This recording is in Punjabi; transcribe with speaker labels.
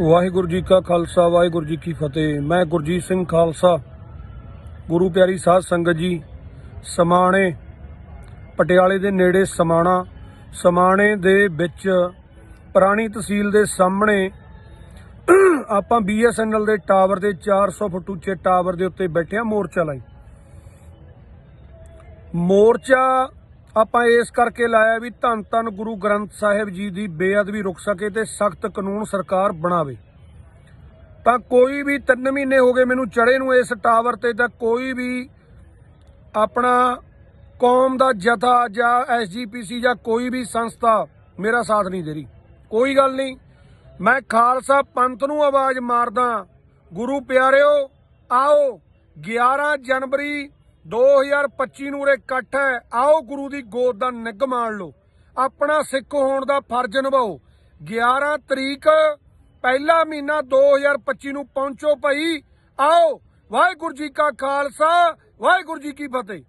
Speaker 1: ਵਾਹਿਗੁਰੂ ਜੀ ਕਾ ਖਾਲਸਾ, ਵਾਹਿਗੁਰੂ ਜੀ ਕੀ ਫਤਿਹ। ਮੈਂ ਗੁਰਜੀਤ ਸਿੰਘ ਖਾਲਸਾ। ਗੁਰੂ ਪਿਆਰੀ ਸਾਧ ਸੰਗਤ ਜੀ, ਸਮਾਣੇ, ਪਟਿਆਲੇ ਦੇ ਨੇੜੇ ਸਮਾਣਾ, ਸਮਾਣੇ ਦੇ ਵਿੱਚ ਪੁਰਾਣੀ ਤਹਿਸੀਲ ਦੇ ਸਾਹਮਣੇ ਆਪਾਂ BSNL ਦੇ ਟਾਵਰ ਦੇ 400 ਫੁੱਟ ਉੱਚੇ ਟਾਵਰ ਦੇ ਉੱਤੇ ਬੈਠੇ ਆ ਮੋਰਚਾ ਲਾਈ। ਮੋਰਚਾ ਆਪਾਂ ਇਸ ਕਰਕੇ ਲਾਇਆ ਵੀ ਧੰਨ ਧੰਨ ਗੁਰੂ ਗ੍ਰੰਥ ਸਾਹਿਬ ਜੀ ਦੀ ਬੇਅਦਬੀ ਰੁਕ ਸਕੇ ਤੇ ਸਖਤ ਕਾਨੂੰਨ ਸਰਕਾਰ ਬਣਾਵੇ। ਤਾਂ ਕੋਈ ਵੀ 3 ਮਹੀਨੇ ਹੋ ਗਏ ਮੈਨੂੰ ਚੜੇ ਨੂੰ ਇਸ ਟਾਵਰ ਤੇ ਤਾਂ ਕੋਈ ਵੀ ਆਪਣਾ ਕੌਮ ਦਾ ਜਥਾ ਜਾਂ ਐਸਜੀਪੀਸੀ ਜਾਂ ਕੋਈ ਵੀ ਸੰਸਥਾ ਮੇਰਾ ਸਾਥ ਨਹੀਂ ਦੇ ਰਹੀ। ਕੋਈ ਗੱਲ ਨਹੀਂ, ਮੈਂ ਖਾਲਸਾ ਪੰਥ ਨੂੰ ਆਵਾਜ਼ ਮਾਰਦਾ, ਗੁਰੂ ਪਿਆਰਿਓ, ਆਓ 11 ਜਨਵਰੀ 2025 ਨੂੰ ਉਰੇ ਇਕੱਠ ਹੈ। ਆਓ ਗੁਰੂ ਦੀ ਗੋਦ ਦਾ ਨਿੱਘ ਮਾਣ ਲਓ। ਆਪਣਾ ਸਿੱਖ ਹੋਣ ਦਾ ਫਰਜ਼ ਨਿਭਾਓ। 11 ਤਰੀਕ, ਪਹਿਲਾ ਮਹੀਨਾ 2025 ਨੂੰ ਪਹੁੰਚੋ ਭਾਈ। ਆਓ, ਵਾਹਿਗੁਰੂ ਜੀ ਕਾ ਖਾਲਸਾ, ਵਾਹਿਗੁਰੂ ਜੀ ਕੀ ਫਤਿਹ।